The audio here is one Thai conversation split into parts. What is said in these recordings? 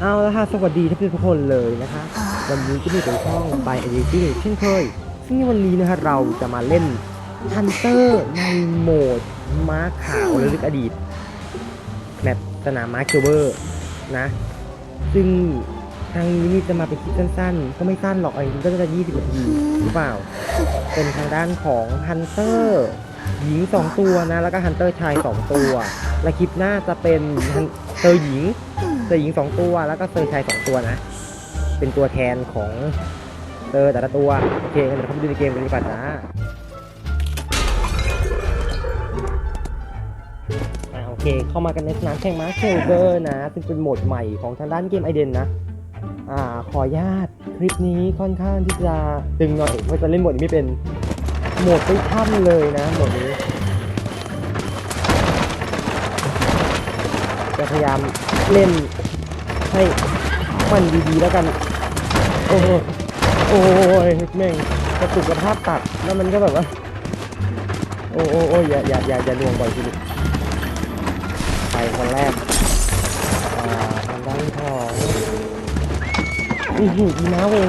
เอาละค่ะสวัสดีทุกทุกคนเลยนะคะ วันนี้ก็มีเป็นช่อง by Identity เช่นเคย ซึ่งในวันนี้นะคะเราจะมาเล่น Hunter ในโหมดม้าขาวระลึกอดีตแมปสนามม้าเคิลเบอร์นะ ซึ่งทางนี้นี่จะมาเป็นคลิปสั้นๆ ก็ไม่สั้นหรอกเอาจริงๆก็จะ 20 นาทีหรือเปล่า เป็นทางด้านของ Hunter หญิง 2 ตัวนะ แล้วก็ Hunter ชาย 2 ตัว และคลิปหน้าจะเป็น Hunter หญิง เซอร์หญิงสองตัวแล้วก็เซอร์ชายสองตัวนะ เป็นตัวแทนของเซอร์แต่ละตัว โอเคงั้นเดี๋ยวเข้าไปดูในเกมกันดีกว่าจ้าอ่าโอเค เข้ามากันในสนามแข่งม้าเชลเบอร์นะ ซึ่งเป็นโหมดใหม่ของทางด้านเกมไอเดนนะ อ่า ขออนุญาตคลิปนี้ค่อนข้างที่จะตึงหน่อยเพราะจะเล่นโหมดนี้ไม่เป็น โหมดไปถ้ำเลยนะโหมดนี้จะพยายาม เล่นให้มันดีๆแล้วกันโอ้โหโอ้ยแม่งกระตุกกระทาตัดแล้วมันก็แบบว่าโอ้โอ้โอ้ยอย่าอย่าอย่าอย่าลวงบ่อยทีนี้ไปคนแรกอ่าทางด้านของอือหืออีน้าเวง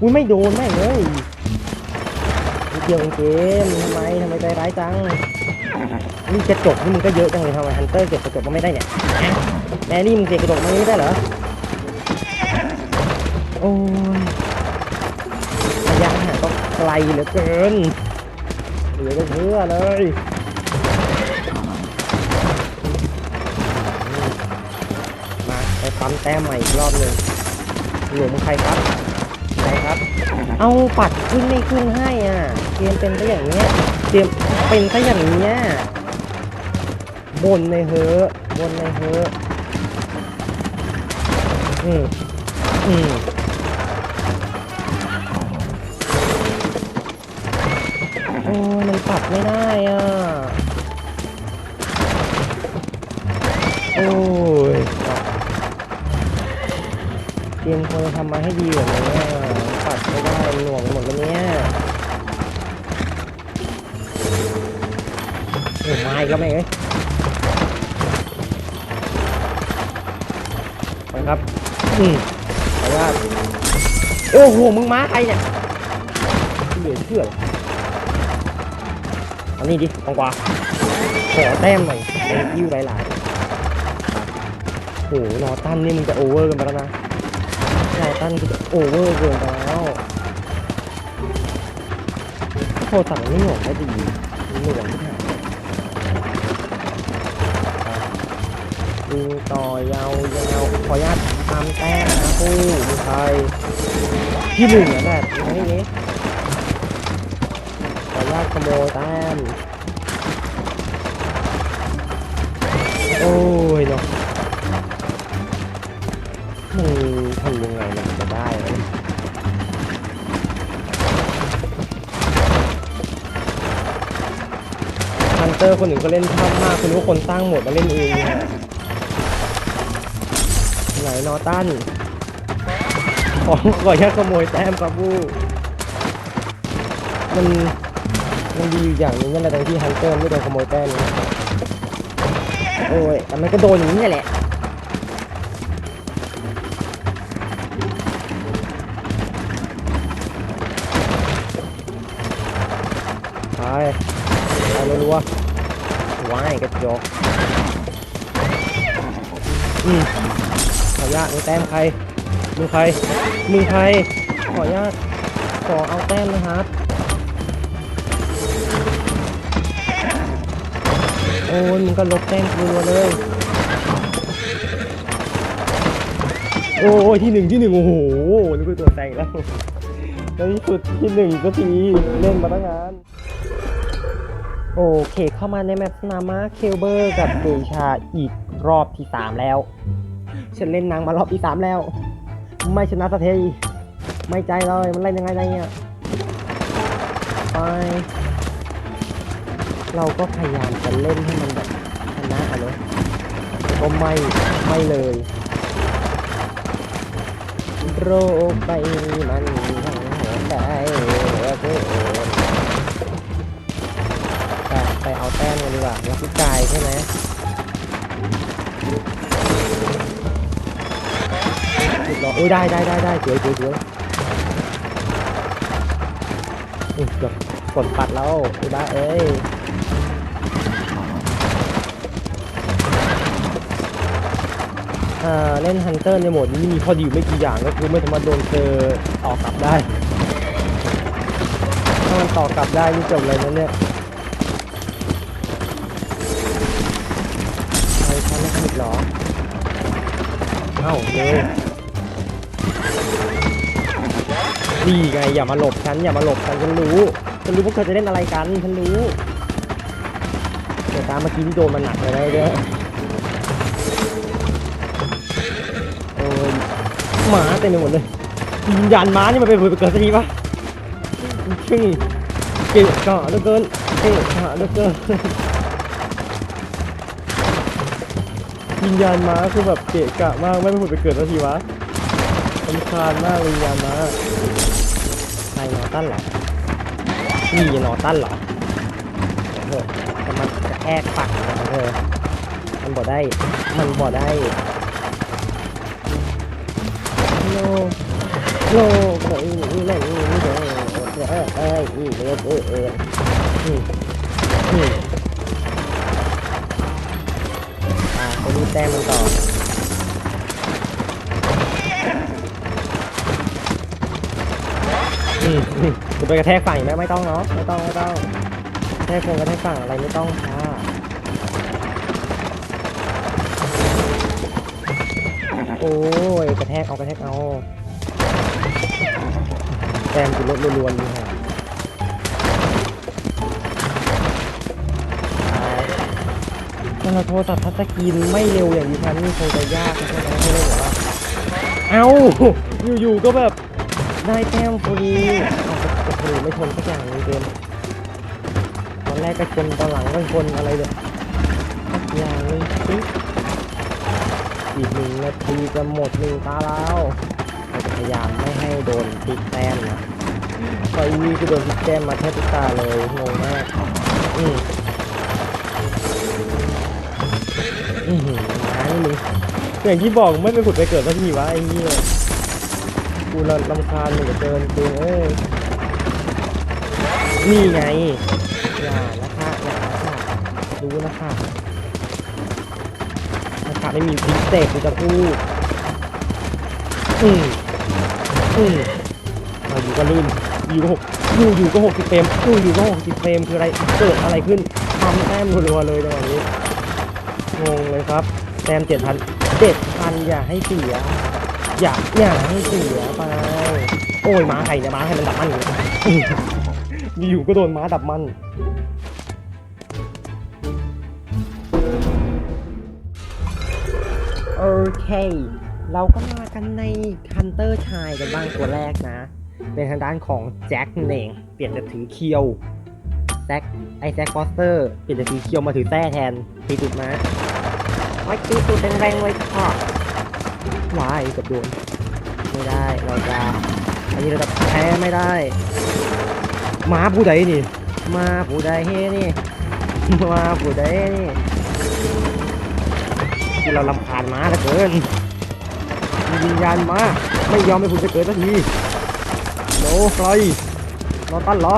อุ้ยไม่โดนแม่งเลย เดียวเองเกมทำไมทำไมใจร้ายจังนี่กระจกนี่มึงก็เยอะจังเลยทำไมฮันเตอร์เก็บกระจกก็ไม่ได้เนี่ยแมรี่มึงเก็บกระจกมาไม่ได้เหรอโอ้ยระยะห่างก็ไกลเหลือเกินเหลือเชื่อเลยมาไปปั๊มแต้มใหม่อีกรอบหนึ่งหลวมึงใครครับใครครับ เอาปัดขึ้นไม่ขึ้นให้อะเกมเป็นซะอย่างเงี้ยเกมเป็นซะอย่างเนี้ยบนในเฮอบนในเฮออืมอืมโอ้มันปัดไม่ได้อะโอ้ยเกมควรจะทำมาให้ดีกว่านี้ ไม่ได้หน่วงไปหมดแล้วเนี่ยโอ้มาอีกแล้วแม่งเอ้ยไปครับอืมขออนุญาโอ้โหมึงม้าใครเนี่ยเหลือเชื่อเอันนี้ดิตองกวาขอแต้มหน่อยเอ็นคิวหลายๆโอ้โหนอตันนี่มึงจะโอเวอร์กันไปแล้วนะนอตันจะโอเวอร์เกินไป แล้วโทรสั่งไม่หน่วงได้ดีหน่วงที่ไหนยิงต่อยาวยาวขออนุญาตตามแต้มนะคู่มีใครที่หนึ่งนะแบบนี้นี้ขออนุญาตขโมยแต้มโอ้ อร์คนอื่นก็เล่นชอบมากคุณรู้คนสร้างหมดมาเล่นเองเนี่ยไหนนอตันขอขอแค่ขโมยแต้มครับบูมันมันดีอยู่อย่างนึงนั่นแหละตรงที่ฮันเตอร์ไม่โดนขโมยแต้มนะโอ้ยแต่มันก็โดนอย่างนี้แหละไปไปรัว ๆว้กระจกอืมขออนุญาตมึงแต้มใครมึงใครมึงใครขออนุญาตขอเอาแต้มนะครับโอ้ยมึงก็ลบแต้มกูรัวเลย โอ้ยที่หนึ่งที่หนึ่งโอ้โหนี่คือตัวแต่งแล้วในที่สุดที่หนึ่งก็ทีเล่นมาตั้งนาน โอเคเข้ามาในแมปสนามม้าเคลเบอร์กับเดชาอีกรอบที่3แล้ว ฉันเล่นนางมารอบที่3แล้ว ไม่ชนะสักทีไม่ใจเลยมันเล่นยังไงเนี่ยไปเราก็พยายามจะเล่นให้มันแบบชนะอะเนอะก็ไม่ไม่เลยโรคใบนี้มันทั้งหัวใจ เอเกินไปเอาแต้มกันดีกว่าลักพิกายใช่ไหมสุดหรอโอ้ยได้ได้ได้ได้สวยสวยสวยอุ้ยเกือบกดปัดแล้วไอ้บ้าเอ้ยอ่าเล่นฮันเตอร์ในโหมดนี้มีข้อดีอยู่ไม่กี่อย่างก็คือไม่สามารถโดนเจอต่อกลับได้ ถ้ามันต่อกลับได้นี่จบเลยนะเนี่ยใครทำไม่ผิดเหรอ เอ้าเลยนี่ไงอย่ามาหลบฉันอย่ามาหลบฉันฉันรู้ฉันรู้พวกเธอจะเล่นอะไรกันฉันรู้แต่ตามเมื่อกี้ที่โดนมันหนักเลยนะเนี่ยโอ้ยหมาเต็มไปหมดเลยวิญญาณม้านี่มันไปเกิดสักทีปะชื่อเกะกะเหลือเกินเกะกะเหลือเกิน วิญญาณม้าคือแบบเกะกะมากไม่ไปผุดไปเกิดสักทีวะสำคาญมากวิญญาณม้าใครนอตั้นเหรอนี่นอตั้นเหรอเออจะมันจะแอกปักนะเธอมันบ่ได้ มันบ่ได้โลโลก็อีนี่นั่นนี่นี่เด้อเออเอออีเออเออเอออืม แต้มมันต่ออืมอืมจะไปกระแทกฝั่งไหมไม่ต้องเนาะไม่ต้องไม่ต้องกระแทกคงกระแทกฝั่งอะไรไม่ต้องค่ะโอ้ยกระแทกเอากระแทกเอาแต้มกูลดรวนๆนี่ฮะ ถ้าเราโทรศัพท์ทัชสกรีนไม่เร็วอย่างดิฉันนี่คงจะยากนะใช่ไหมไม่ได้หรอว่า เอ้า อยู่ๆก็แบบได้แต้มฟรีเอาโอ้โหไม่ทนสักอย่างเลยเกมตอนแรกก็ชนตอนหลังก็ชนอะไรเนี่ยสักอย่างหนึงสิอีกหนึ่งนาทีจะหมดหนึ่งตาแล้วเราจะพยายามไม่ให้โดนติดแต้มนะเพราะอีนี่คือโดนติดแต้มมาแทบทุกตาเลยงงมากอืม มึงอย่างที่บอกไม่ไปผุดไปเกิดสักทีวะไอ้เหี้ยกูรลำคาญเหลือเกินเกมเอ้ยนี่ไงอย่านะคะอย่านะคะรู้นะคะนะคะไม่มีพิเศษกูจะพูดอืมอืมเอาอยู่ก็ลื่นอยู่ก็หกอยู่อยู่ก็หกสิบเฟรมอยู่อยู่ก็หกสิบเฟรมคืออะไรเกิดอะไรขึ้นทำแต้มรัวๆเลยจังหวะนี้งงเลยครับ ต้มเจ็ดพันเจ็ดพันอย่าให้เสีย อย่าอย่าให้เสียไป โอ้ยม้าใครเนี่ยม้าให้มันดับมันอยู่อยู่ก็โดนม้าดับมันโอเค เราก็มากันในฮันเตอร์ชายกันบ้างตัวแรกนะ เป็นทางด้านของแจ็คเน่ง เปลี่ยนจากถือเคียวแจ็คไอแจ็คฟอสเตอร์ เปลี่ยนจากถือเคียวมาถือแต้แทนตีตุดม้า ไว้ตีตุดแรงๆไว้ค่ะวายกับโดนไม่ได้เราจะอันนี้เราจะแพ้ไม่ได้มาผู้ใดนี่ มาผู้ใดเฮ้นี่มาผู้ใดนี่ที่เราลำคาญม้าเหลือเกินมีวิญญาณมาไม่ยอมให้ผมจะเกิดสักทีโนใครรอตั้นเหรอ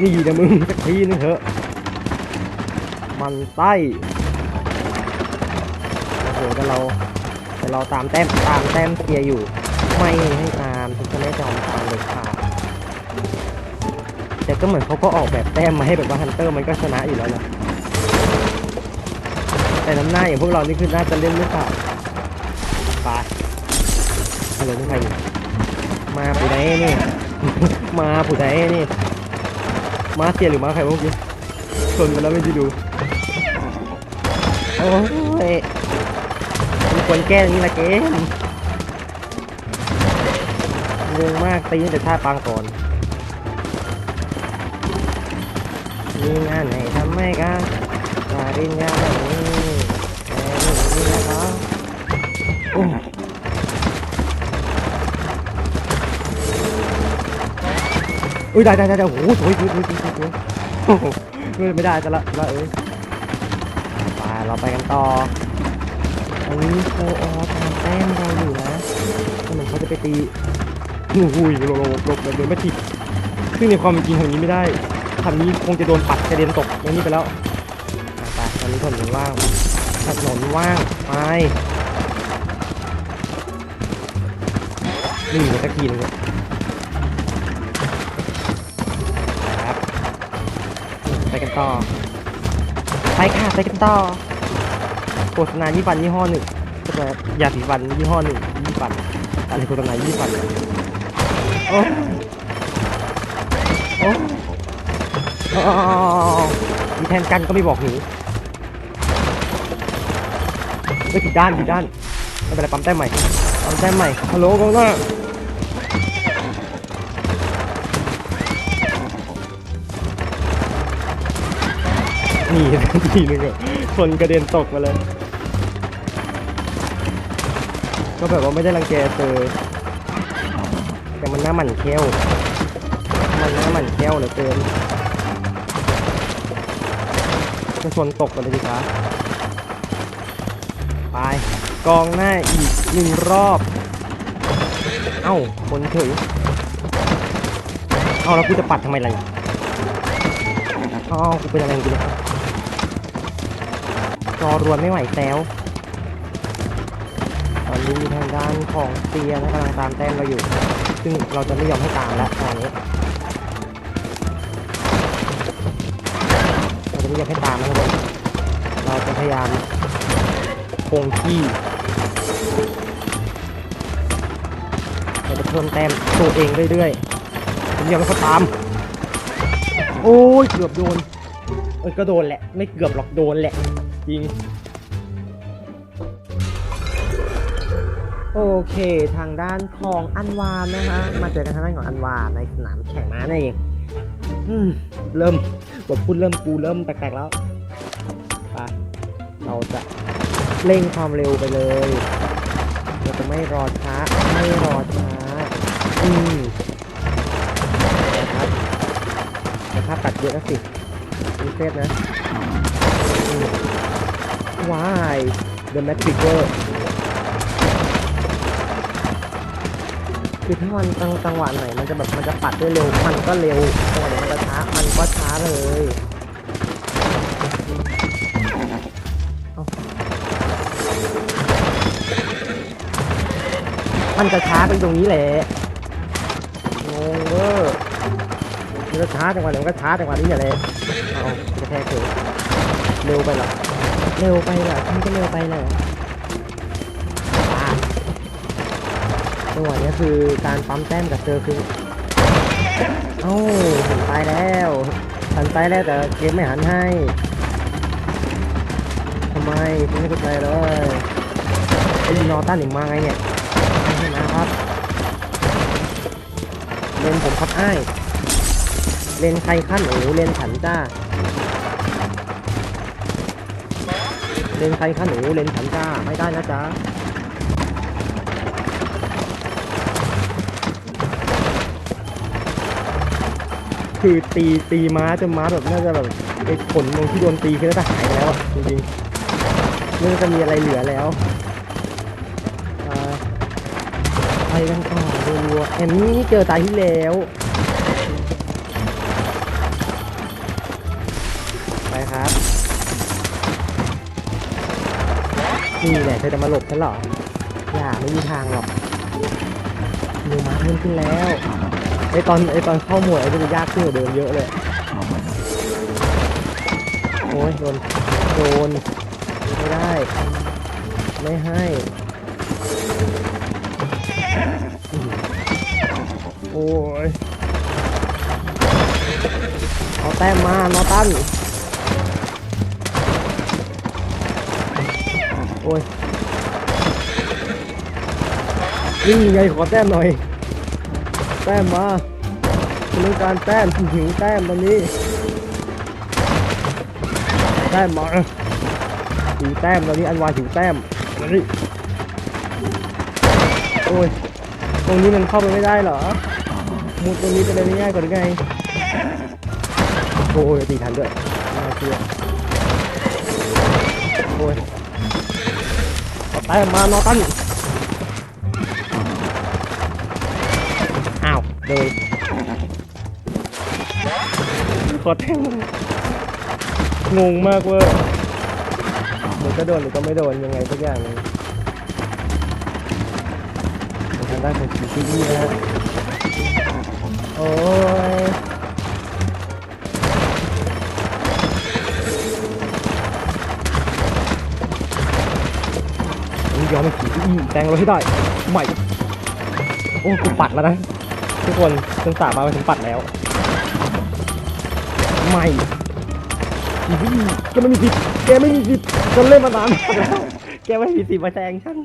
นี่นะมึงสักทีนึงเถอะ มันไส้โอ้โหแต่เราแต่เราตามแต้มตามแต้มเกียร์อยู่ ไม่ให้ตามถึงจะไม่ยอมตามเลยค่ะแต่ก็เหมือนเขาก็ออกแบบแต้มมาให้แบบว่าฮันเตอร์มันก็ชนะอยู่แล้วนะแต่น้ำหน้าอย่างพวกเรานี่คือน่าจะเล่นหรือเปล่าไปฮัลโหลนี่ใครอยู่มาผู้ใดนี่ มาผู้ใดนี่ มาเสียหรือมาใครพวกนี้ ชนไปแล้วไม่ได้ดูโอ้ยมีควรแก้ตรงนี้ละเกมงงมากตีตั้งแต่ท่าปางก่อนมีงานไหนทำไม่กันปริญญาแบบนี้แต่ไม่มีนะครับโอ้อุ้ยได้ได้ได้ได้โอ้โหสวยสวยสวยสวย สวยสวยไม่ได้จะละละเอ้ยไปเราไปกันต่ออันนี้โคออตามแต้มเราอยู่นะก็เหมือนเขาจะไปตีหูหุยโลโลโลโลโดนไม่ถิดซึ่งในความเป็นจริงทำองนี้ไม่ได้ทำนี้คงจะโดนปัดกระเด็นตกอย่างนี้ไปแล้วไปตอนนี้ถนนว่างถนนว่างไปนี่มีสักทีหนึง ต่อ ไปค่ะไปกันต่อ โฆษณายี่ฟันยี่ห้อหนึ่งโฆษณายาสีฟันยี่ห้อหนึ่งยี่ฟันอะไรโฆษณายี่ฟันโอ้โอ้โอ้มีแทนกันก็ไม่บอกหนูไม่ผิดด้านผิดด้านไม่เป็นไรปั๊มแต้มใหม่ปั๊มแต้มใหม่ฮัลโหลกองหน้า นี่ทีนึงอะคนกระเด็นตกมาเลย ก็แบบว่าไม่ได้รังแกเธอแต่มันหน้าหมันเขี้ยวมันหน้าหมันเขี้ยวเหลือเกินจะชนตกกันเลยดีครับไปกองหน้าอีกหนึ่งรอบ เอ้าคนเฉยเอาแล้วกูจะปัดทำไมล่ะเอ้ากูเป็นอะไรกูเนี่ย รอรวนไม่ไหวแล้วตอนนี้ทางด้านของเตียนะกำลังตามแต้มเราอยู่ ซึ่งเราจะไม่ยอมให้ตามแล้วตอนนี้เราจะไม่ยอมให้ตามนะทุกคนเราจะพยายามคงที่เราจะเพิ่มแต้มตัวเองเรื่อยๆผมยอมให้เขาตาม โอ้ยเกือบโดนเออก็โดนแหละ ไม่เกือบหรอกโดนแหละิง โอเคทางด้านของอันวานนะคะ มาเจอกันทางด้านของอันวานในสนามแข่งม้านั่เองเริ่มบทพูดเริ่มกูเริ่มแปลกๆแล้วไปเราจะเร่งความเร็วไปเลยเราจะไม่รอช้าไม่รอช้าอืมนะครับแต่ภาพตัดเยอะนะสิมีเซฟนะ ว้าย The m a Trigger คือถ้ามันจังจังหวะไหนมันจะแบบมันจะปัดได้เร็ว มันก็เร็วจังหวะไหนมันจะช้า มันก็ช้าเลยมันจะช้าไปตรงนี้แหละงงเวอร์มันจะช้าจังหวะไหนมันก็ช้าจังหวะนี้แหละเอาจะแพ้เกิดเร็วไปหรอ เร็วไปเหรอฉันก็เร็วไปเหรอจังหวะนี้คือการปั๊มแต้มกับเจอคือเอ้าหันไปแล้วหันไปแล้วแต่เกมไม่หันให้ทำไมฉันไม่เข้าใจเลยไอ้นอต้าหนิมาไงเนี่ยไม่ให้มาครับเลนผมครับอ้เลนใครขั้นโอ้เลนฉันจ้า เลนใครคะหนูเลนฉันจ้าไม่ได้นะจ๊ะคือตีตีม้าจนม้าแบบน่าจะแบบไอ้ขนตรงที่โดนตีคือน่าจะหายแล้วจริงๆไม่จะมีอะไรเหลือแล้วอ่าไปกันต่อรัวๆแอมมี่เจอตายที่แล้ว นี่แหละเธอจะมาหลบฉันเหรอ อย่าไม่มีทางหรอกนิวมาเพิ่มขึ้นแล้วไอตอนไอตอนเข้าหมวดไอจะยากขึ้นกว่าเดิมเยอะเลย โอ้ยโดนโดนไม่ได้ ไม่ให้โอ้ยเอาแต้มมา นอตัน อ้ยนี่ไงขอแต้มหน่อย แต้มมาคุณต้องการแต้มหิวแต้มตอนนี้ แต้มมาหิวแต้มตอนนี้อันวาหิวแต้มมาดิโอ้ย ตรงนี้มันเข้าไปไม่ได้เหรอ มุดตรงนี้จะได้ไม่ง่ายกว่าหรือไง โอ้ยตีทันด้วยน่าเชื่อโอ้ย แต้มมานอตันอ้าวเลยขอแต้มงงมากเว้ยหรือก็โดนหรือก็ไม่โดนยังไงสักอย่างหนึงทางด้านของทีซีนะฮะโอ้ย แซงเราให้ได้ไม่โอ้กูปัดแล้วนะ ทุกคนฉันสาบานไปถึงปัดแล้วไม่ขี่ที่อีแกไม่มีสิทธิ์แกไม่มีสิทธิ์ฉันเล่นมานานแล้วแกไม่มีสิทธิ์มาแซงฉัน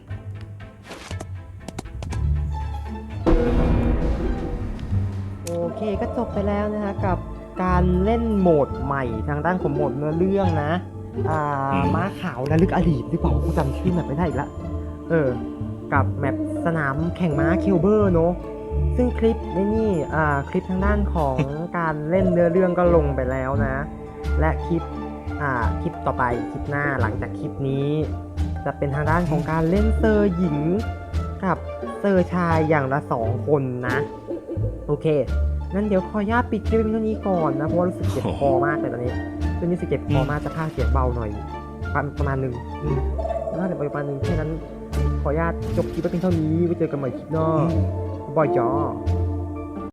โอเคก็จบไปแล้วนะฮะกับการเล่นโหมดใหม่ทางด้านของโหมดเนื้อเรื่องนะ อ่าม้าขาวระลึกอดีตหรือเปล่ากูจำชื่อแมปไม่ได้อีกละ เออ กับแมปสนามแข่งม้าเคลเบอร์เนอะซึ่งคลิปในนี่อ่าคลิปทางด้านของการเล่นเนื้อเรื่องก็ลงไปแล้วนะ และคลิปอ่าคลิปต่อไปคลิปหน้าหลังจากคลิปนี้ จะเป็นทางด้านของการเล่นเซอร์หญิง กับเซอร์ชายอย่างละสองคนนะ โอเคงั้นเดี๋ยวขออนุญาตปิดคลิปเท่านี้ก่อนนะเพราะว่ารู้สึกเจ็บคอมากเลยตอนนี้ตอนนี้รู้สึกเจ็บคอมากจะพากเสียงเบาหน่อยประมาณประมาณหนึ่งน่าจะประมาณหนึ่งแค่นั้น ขออนุญาตจบคลิปไว้เพียงเท่านี้ไว้เจอกันใหม่คลิปหน้าบายจ้า